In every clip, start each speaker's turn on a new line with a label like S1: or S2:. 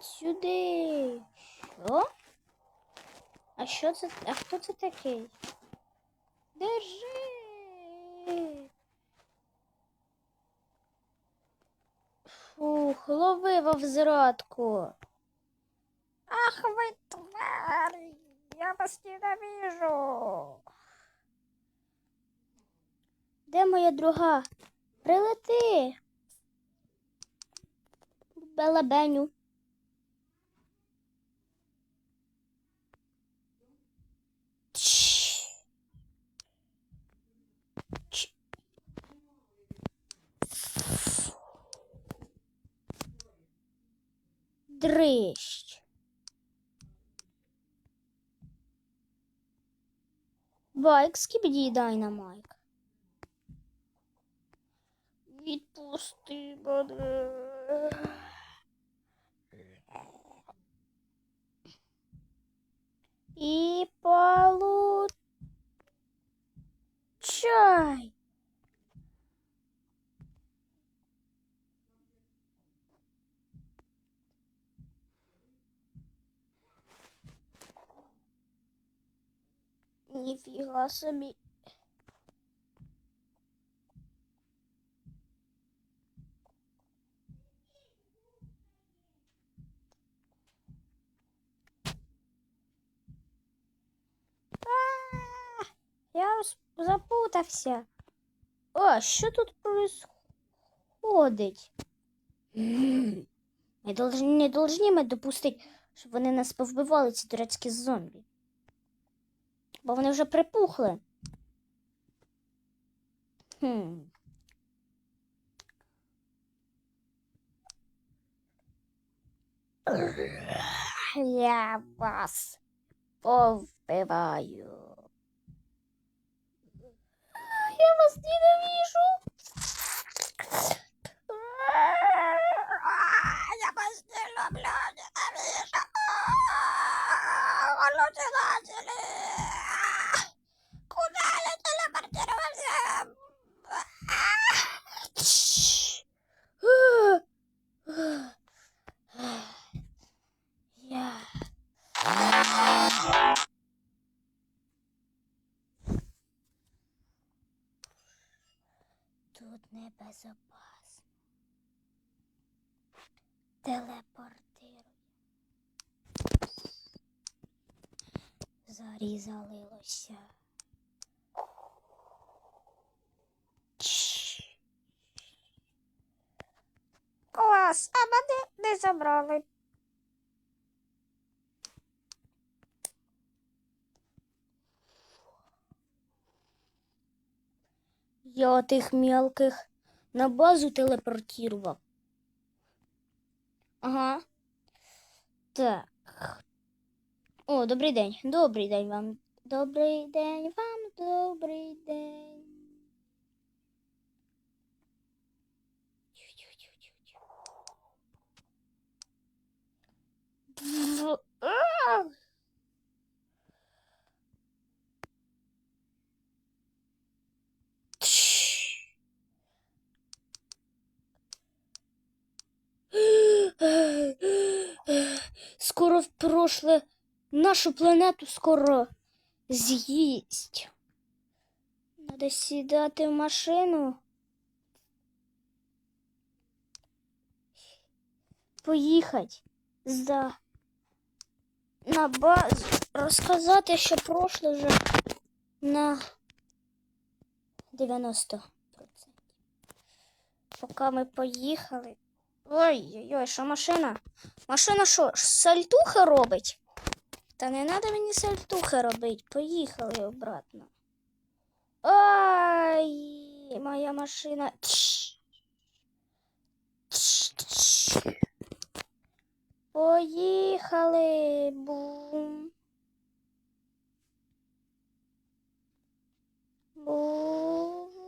S1: Ідіть сюди. Що? А що це? А хто це такий? Держи. Фух, лови во. Ах ви тварь! Я вас ненавижу. Де моя друга? Прилети. Белебеню. Дрищ. Байк, скібді дай на майк. Відпусти мене. І получай. Ніфіга собі. А, Я запутався. О, що тут происходить? Ми не должні допустити, щоб вони нас повбивали, ці турецькі зомбі. Бо вони вже припухли. Хм. Я вас повбиваю. Я вас ненавижу. Я вас не люблю, ненавижу. Голодилатели. Куда Телепортируй. Зарізалилося. Чш. Клас, а мене не забрали. Я тих мелких на базу телепортував. Ага. Так. О, добрий день. Добрий день вам. Добрий день вам, добрий день. В- А! Тш. Прошле нашу планету скоро з'їсть. Надо сідати в машину. Поїхати за на базу. Розказати, що прошле вже на 90%. Поки ми поїхали. Ой-ой-ой, що машина? Машина що, сальтухи робить? Та не треба мені сальтухи робити. Поїхали обратно. Ай, моя машина. Тш. Тш, тш. Поїхали. Бум. Бум.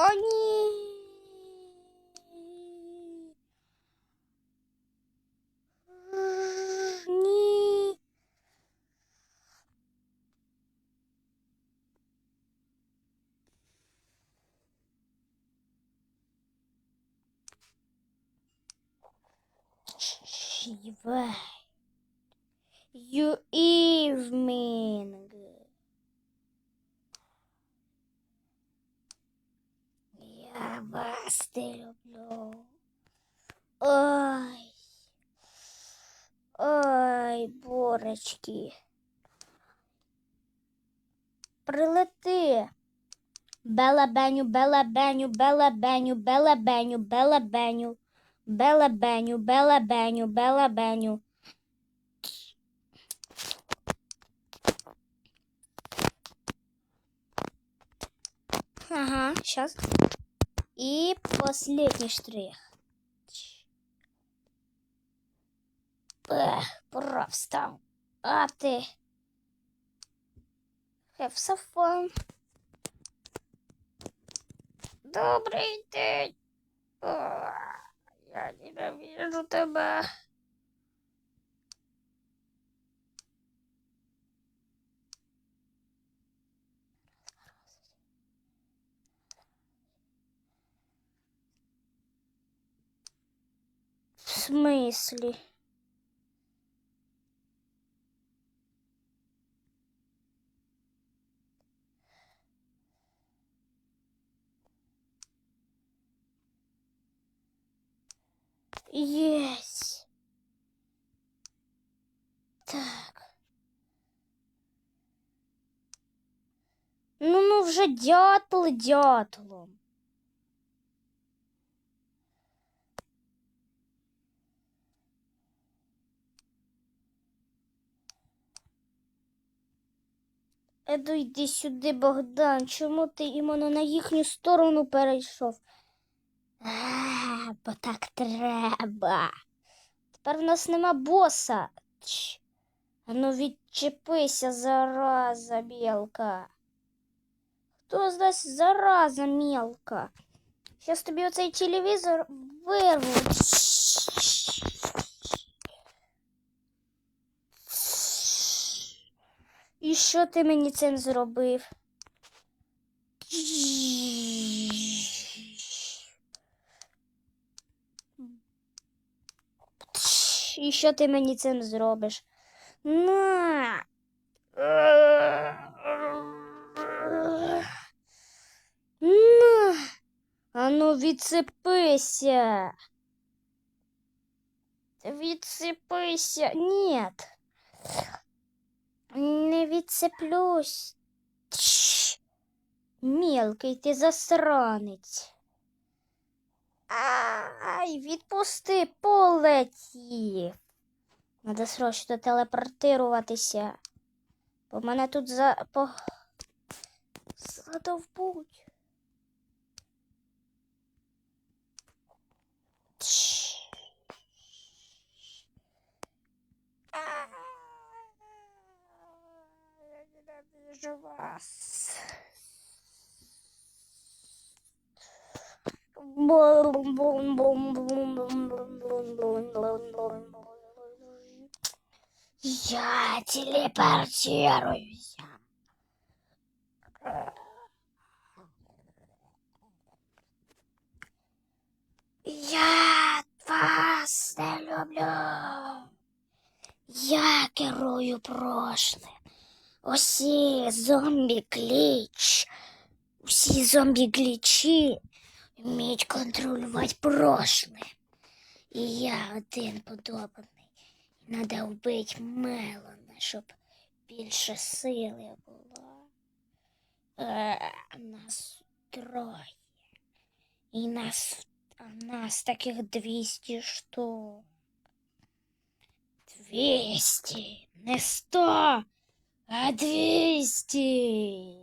S1: О, ні. Ні. Чивай. You evening. Я вас не люблю. Ой. Ой, борочки. Прилети. Бела Беню, Бела Беню, Бела Беню, Бела Беню, Бела Беню, Бела Беню, Бела Беню, Бела Беню. Ага, сейчас. И последний штрих. Пора встав. А ти. Have some. Добрий день. О, я ненавижу тебе. В смысле? Есть. Так. Ну, ну вже дятел дятлом. Еду, йди сюди, Богдан. Чому ти іменно на їхню сторону перейшов? А, бо так треба. Тепер в нас нема боса. Ч. А ну відчепися, зараза мілка. Хто з нас зараза мілка? Щас тобі оцей телевізор вирву. І що ти мені цим зробив? І що ти мені цим зробиш? На. Ану, відсипися. Відсипися. Нет. Не відцеплюсь. Тш. Мілкий ти засранець. Ай, відпусти, полетів. Надо срочно телепортируватися. Бо мене тут за по... задовбуть. Ненавижу вас. Я телепортируюсь. Я вас не люблю. Я керую прошлим. Усі зомбі гліч. Усі зомбі глічі вміють контролювати прошле. І я один подобаний. Надо вбити Мелана, щоб більше сили було. Е, нас троє. І нас, а нас таких 200 штук. 200, не 100, а 200.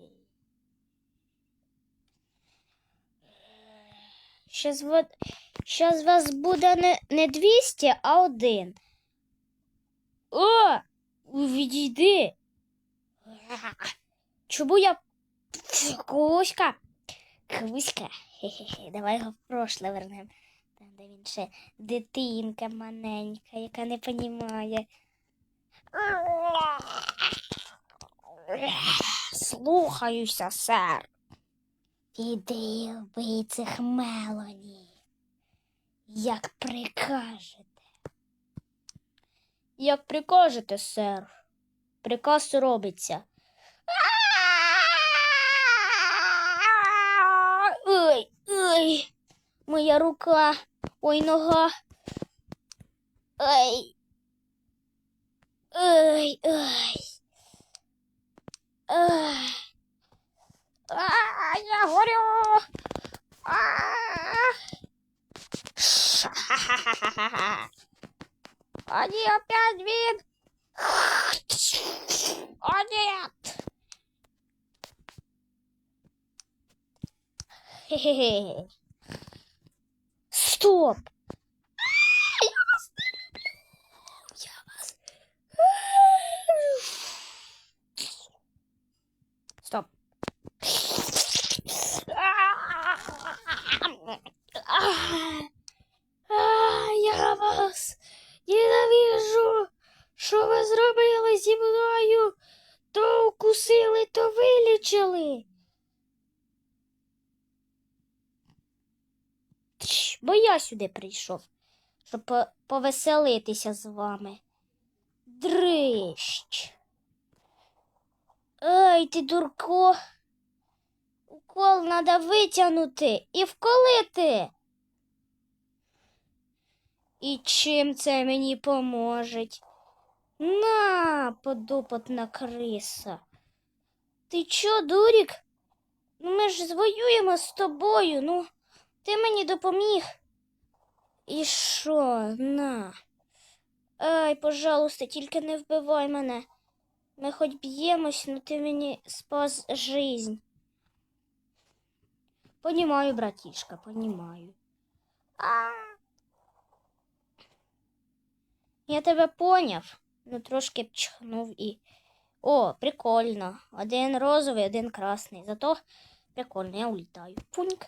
S1: Щас, вот, щас вас буде не, не 200, а один. О! Відійди. Чому я Кузька? Кузька, Хе-хе-хе, давай його в прошле вернемо. Там, де він ще дитинка маленька, яка не понімає. Слухаюся, сер. Іди вбий цих Мелоні. Як прикажете. Як прикажете, сер. Приказ робиться. Ой, ой, моя рука, ой, нога. Ой. Ой, ой. А, я горю. А. Ша-ха-ха-ха-ха. Они опять вин. О, нет. Хе-хе-хе. Стоп! Що ви зробили зі мною? То укусили, то вилічили. Тш, Бо я сюди прийшов, щоб повеселитися з вами. Дрищ. Ай, ти дурко. Укол треба витягнути і вколити. І чим це мені поможе? На, подопотна криса. Ти чо, дурік? Ну ми ж звоюємо з тобою. Ну, ти мені допоміг. І що, на? Ай, пожалуйста, тільки не вбивай мене. Ми хоч б'ємось, но ти мені спас жизнь. Понімаю, братішка, понімаю. А. Я тебе поняв. Ну, трошки пчхнув і. О, прикольно. Один розовий, один красний. Зато прикольно, я улітаю. Пуньк.